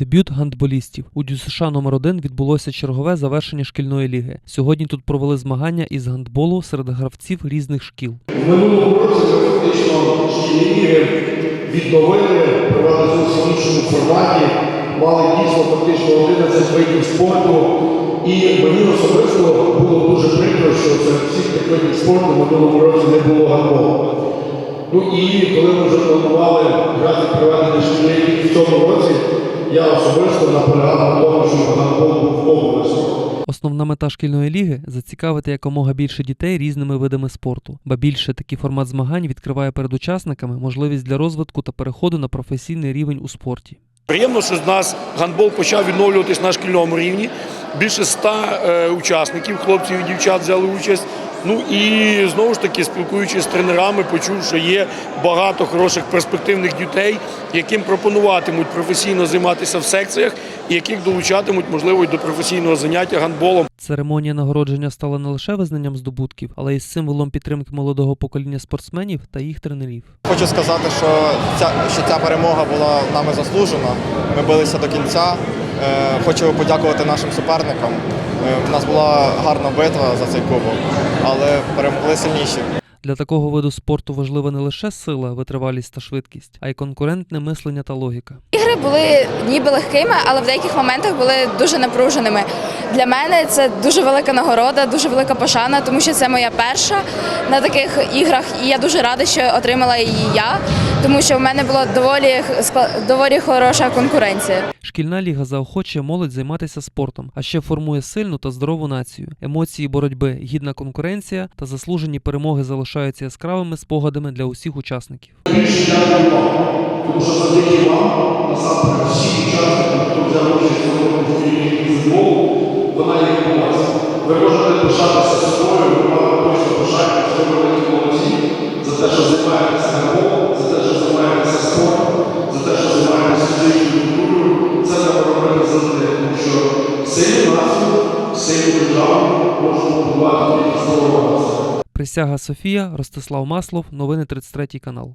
Дебют гандболістів у ДЮСШ номер 1 відбулося чергове завершення шкільної ліги. Сьогодні тут провели змагання із гандболу серед гравців різних шкіл. В минулому році ми фактично шкільні ліги відновили, провели в іншому форматі, мали дійсно фактично 11 видів спорту. І мені особисто було дуже прикро, що серед всіх тих видів спорту в минулому році не було гандболу. Ну і коли ми вже планували графік я особисто на тому, щоб гандбол був обов'язково. Основна мета шкільної ліги зацікавити якомога більше дітей різними видами спорту. Ба більше такий формат змагань відкриває перед учасниками можливість для розвитку та переходу на професійний рівень у спорті. Приємно, що з нас гандбол почав відновлюватись на шкільному рівні. Більше ста е, учасників, хлопців і дівчат взяли участь. Ну і знову ж таки, спілкуючись з тренерами, почув, що є багато хороших перспективних дітей, яким пропонуватимуть професійно займатися в секціях, і яких долучатимуть, можливо, й до професійного заняття гандболом. Церемонія нагородження стала не лише визнанням здобутків, але й символом підтримки молодого покоління спортсменів та їх тренерів. Хочу сказати, що ця, що ця перемога була нами заслужена. Ми билися до кінця. Е, Хочу подякувати нашим суперникам. Е, У нас була гарна битва за цей кубок, але перемогли сильніші. Для такого виду спорту важлива не лише сила, витривалість та швидкість, а й конкурентне мислення та логіка. Ігри були ніби легкими, але в деяких моментах були дуже напруженими. Для мене це дуже велика нагорода, дуже велика пошана, тому що це моя перша на таких іграх, і я дуже рада, що отримала її я, тому що в мене була доволі доволі хороша конкуренція. Шкільна ліга заохочує молодь займатися спортом, а ще формує сильну та здорову націю. Емоції боротьби, гідна конкуренція та заслужені перемоги залишаються яскравими спогадами для усіх учасників. Більше дякую вам, тому що завдяки вам, насамперед, всі учасники, хто взяв участь у цьому футболі футболу, вона є відбулася. Ви можете пишатися собою, ви мали точно пишати, що ви великі молодці, за те, що займаєтеся гандболом, за те, що займаєтеся спортом, за те, що займаєтеся фізичною культурою. Це треба робити завжди, тому що сильну націю, сильну державу можна побудувати тільки здорова нація. Присяга Софія, Ростислав Маслов, новини 33 канал.